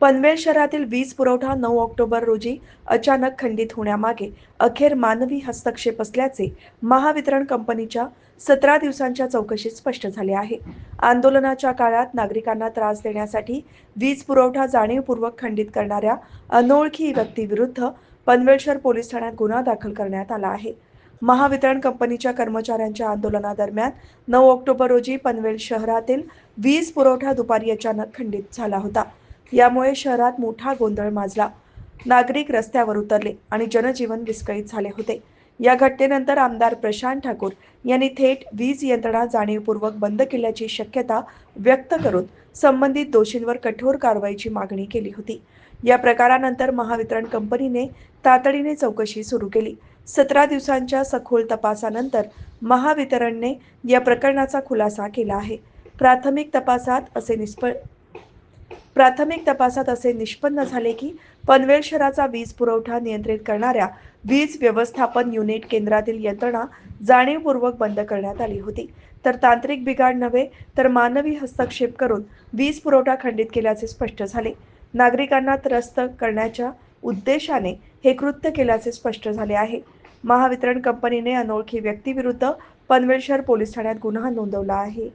पनवेल शहरातील वीज पुरवठा नऊ ऑक्टोबर रोजी अचानक खंडित होण्यामागे अखेर मानवी हस्तक्षेप असल्याचे महावितरण कंपनीच्या सतरा दिवसांच्या चौकशीत स्पष्ट झाले आहे. आंदोलनाच्या काळात नागरिकांना त्रास देण्यासाठी वीज पुरवठा जाणीवपूर्वक खंडित करणाऱ्या अनोळखी व्यक्तीविरुद्ध पनवेल शहर पोलीस ठाण्यात गुन्हा दाखल करण्यात आला आहे. महावितरण कंपनीच्या कर्मचाऱ्यांच्या आंदोलनादरम्यान नऊ ऑक्टोबर रोजी पनवेल शहरातील वीज पुरवठा दुपारी अचानक खंडित झाला होता. यामुळे शहरात मोठा गोंधळ माजला. नागरिक रस्त्यावर उतरले आणि जनजीवन विस्कळीत झाले होते. या घटनेनंतर आमदार प्रशांत ठाकूर यांनी थेट वीज यंत्रणा जाणीवपूर्वक बंद केल्याची शक्यता व्यक्त करून संबंधित दोषींवर कठोर कारवाईची मागणी केली होती. या प्रकारानंतर महावितरण कंपनीने तातडीने चौकशी सुरू केली. सतरा दिवसांच्या सखोल तपासानंतर महावितरणने या प्रकरणाचा खुलासा केला आहे. प्राथमिक तपासात असे निष्प प्राथमिक तपासात असे निष्पन्न झाले की पनवेल शहराचा वीज पुरवठा नियंत्रित करणाऱ्या वीज व्यवस्थापन युनिट केंद्रातील यंत्रणा जाणीवपूर्वक बंद करण्यात आली होती. तर तांत्रिक बिघाड नव्हे तर मानवी हस्तक्षेप करून वीज पुरवठा खंडित केल्याचे स्पष्ट झाले. नागरिकांना त्रस्त करण्याच्या उद्देशाने हे कृत्य केल्याचे स्पष्ट झाले आहे. महावितरण कंपनीने अनोळखी व्यक्तीविरुद्ध पनवेल शहर पोलीस ठाण्यात गुन्हा नोंदवला आहे.